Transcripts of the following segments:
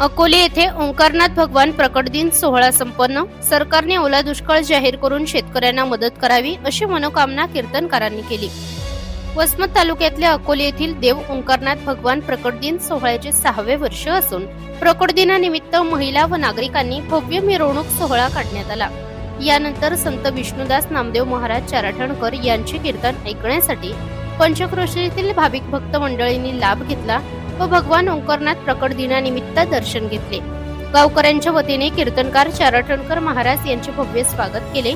अकोले येथे ओंकारनाथ भगवान प्रकट दिन सोहळा संपन्न. सरकारने ओला दुष्काळ जाहीर करून शेतकऱ्यांना मदत करावी अशी मनोकामना कीर्तनकारांनी केली. वसमत तालुक्यातल्या अकोले येथील देव ओंकारनाथ भगवान प्रकट दिन सोहळ्याचे सहावे वर्ष असून प्रकट दिनानिमित्त महिला व नागरिकांनी भव्य मिरवणूक सोहळा काढण्यात आला. यानंतर संत विष्णुदास नामदेव महाराज चाराठणकर यांचे कीर्तन ऐकण्यासाठी पंचक्रोशीतील भाविक भक्त मंडळींनी लाभ घेतला. व भगवान ओंकारनाथ प्रकट दिनानिमित्त दर्शन घेतले. गावकऱ्यांच्या वतीने कीर्तनकार चारटणकर महाराज यांचे भव्य स्वागत केले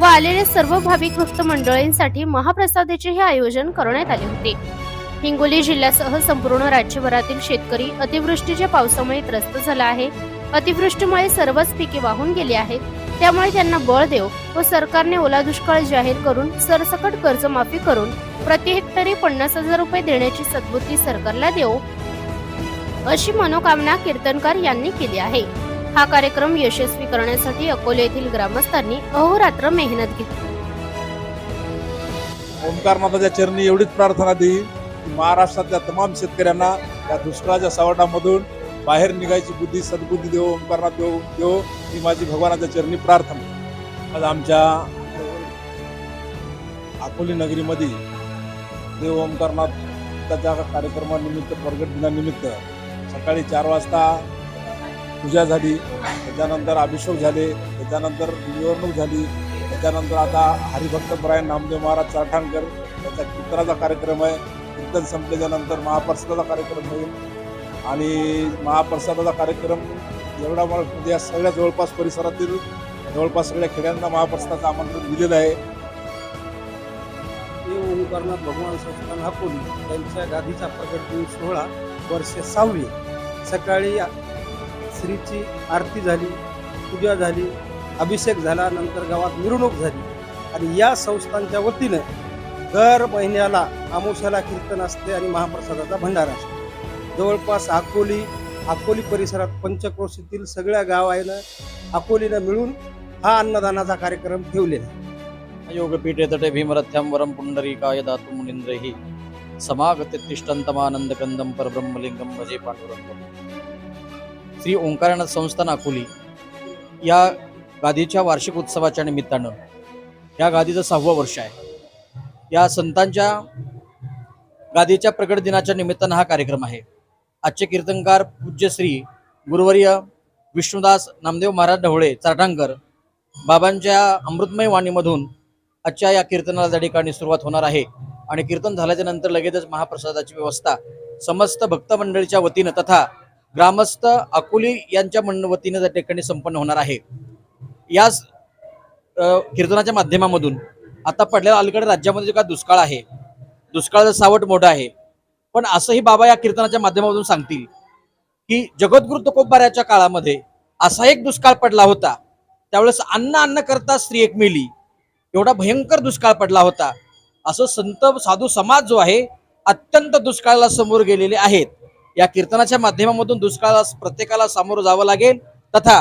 व आलेल्या सर्व भाविक भक्त मंडळींसाठी महाप्रसादाचे हे आयोजन करण्यात आले होते. हिंगोली जिल्ह्यासह संपूर्ण राज्यभरातील शेतकरी अतिवृष्टीच्या पावसामुळे त्रस्त झाला आहे. अतिवृष्टीमुळे सर्वच पिके वाहून गेली आहेत. त्यामुळे त्यांना बळ देव व सरकारने ओला दुष्काळ जाहीर करून सरसकट कर्जमाफी करून प्रति हेक्टरी पन्नास हजार रुपये देण्याची सद्बुद्धी सरकारला देऊ अशी मनोकामना कीर्तनकार यांनी केली आहे. हा कार्यक्रम यशस्वी करण्यासाठी अकोले येथील ग्रामस्थांनी अहोरात्र मेहनत घेतली. ओंकारनाथाच्या चरणी एवढीच प्रार्थना देईल की महाराष्ट्रातल्या तमाम शेतकऱ्यांना या दुष्काळाच्या सावटामधून बाहेर निघायची बुद्धी सद्बुद्धी देव ओंकारनाथ देव देव ही माझी भगवानाच्या चरणी प्रार्थना. आज आमच्या अकोली नगरीमध्ये देव ओंकारनाथ त्याच्या कार्यक्रमानिमित्त प्रगट दिनानिमित्त सकाळी चार वाजता पूजा झाली त्याच्यानंतर अभिषेक झाले त्याच्यानंतर निवडणूक झाली त्याच्यानंतर आता हरिभक्त परायण नामदेव महाराज चारठाणकर त्याचा कीर्तनाचा कार्यक्रम आहे. कीर्तन संपल्याच्यानंतर महाप्रसादाचा कार्यक्रम होईल. आणि महाप्रसादाचा कार्यक्रम एवढा मला म्हणजे या सगळ्या जवळपास परिसरातील जवळपास सगळ्या खेड्यांना महाप्रसादाचं आमंत्रण दिलेलं आहे. ते ओंकारनाथ भगवान संस्थान हापून त्यांच्या गादीचा प्रकट सोहळा वर्ष सहावी सकाळी श्रीची आरती झाली पूजा झाली अभिषेक झाला नंतर गावात मिरवणूक झाली. आणि या संस्थांच्या वतीनं दर महिन्याला आमोशाला कीर्तन असते आणि महाप्रसादाचा भंडारा असतो. जवळपास अकोली अकोली परिसरात पंचक्रोशीतील सगळ्या गावानं अकोलीनं मिळून हा अन्नदानाचा कार्यक्रम ठेवलेला योगपीठे तटे भीमरथ्यां पुंडरी काय दातु मुनिंद्र समागते तिष्ठन्तमानन्दकन्दं परब्रह्मलिंगम भजे पांडुरंगम श्री ओंकारनाथ संस्थान अकोली या गादीच्या वार्षिक उत्सवाच्या निमित्तानं या गादीचं सहावं वर्ष आहे. या संतांच्या गादीच्या प्रकट दिनाच्या निमित्तानं हा कार्यक्रम आहे. आजचे कीर्तनकार पूज्य श्री गुरुवर्य विष्णुदास नामदेव महाराज ढवळे चारटांकर बाबांच्या अमृतमय वाणीमधून आजच्या या कीर्तनाला त्या ठिकाणी सुरुवात होणार आहे. आणि कीर्तन झाल्याच्यानंतर लगेचच महाप्रसादाची व्यवस्था समस्त भक्त मंडळीच्या वतीनं तथा ग्रामस्थ अकुली यांच्या मंड वतीनं त्या ठिकाणी संपन्न होणार आहे. याच कीर्तनाच्या माध्यमामधून आता पडलेला अलीकडे राज्यामध्ये जो काय दुष्काळ आहे दुष्काळाचं सावट मोठं आहे पण असंही बाबा या कीर्तनाच्या माध्यमामधून सांगतील की जगद्गुरु तुकोबाऱ्याच्या काळामध्ये असा एक दुष्काळ पडला होता. त्यावेळेस अन्न अन्न करता स्त्री एक मेली. एवढा भयंकर दुष्काळ पडला होता. असं संत साधू समाज जो आहे अत्यंत दुष्काळाला समोर गेलेले आहेत. या कीर्तनाच्या माध्यमामधून दुष्काळाला प्रत्येकाला सामोरं जावं लागेल. तथा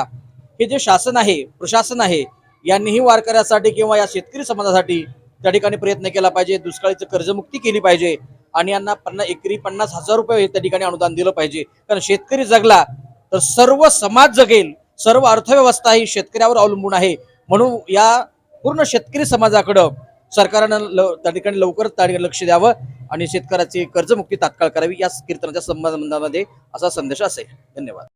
हे जे शासन आहे प्रशासन आहे यांनीही वारकऱ्यासाठी किंवा या शेतकरी समाजासाठी त्या ठिकाणी प्रयत्न केला पाहिजे. दुष्काळीचं कर्जमुक्ती केली पाहिजे. आणि यांना पन्नास एकरी पन्नास हजार रुपये त्या ठिकाणी अनुदान दिलं पाहिजे. कारण शेतकरी जगला तर सर्व समाज जगेल. सर्व अर्थव्यवस्था ही शेतकऱ्यावर अवलंबून आहे. म्हणून या पूर्ण शेतकरी समाजाकडं सरकारनं लव त्या ठिकाणी लवकर त्या ठिकाणी लक्ष द्यावं आणि शेतकऱ्याची कर्जमुक्ती तात्काळ करावी या कीर्तनाच्या संबंधामध्ये असा संदेश असेल. धन्यवाद.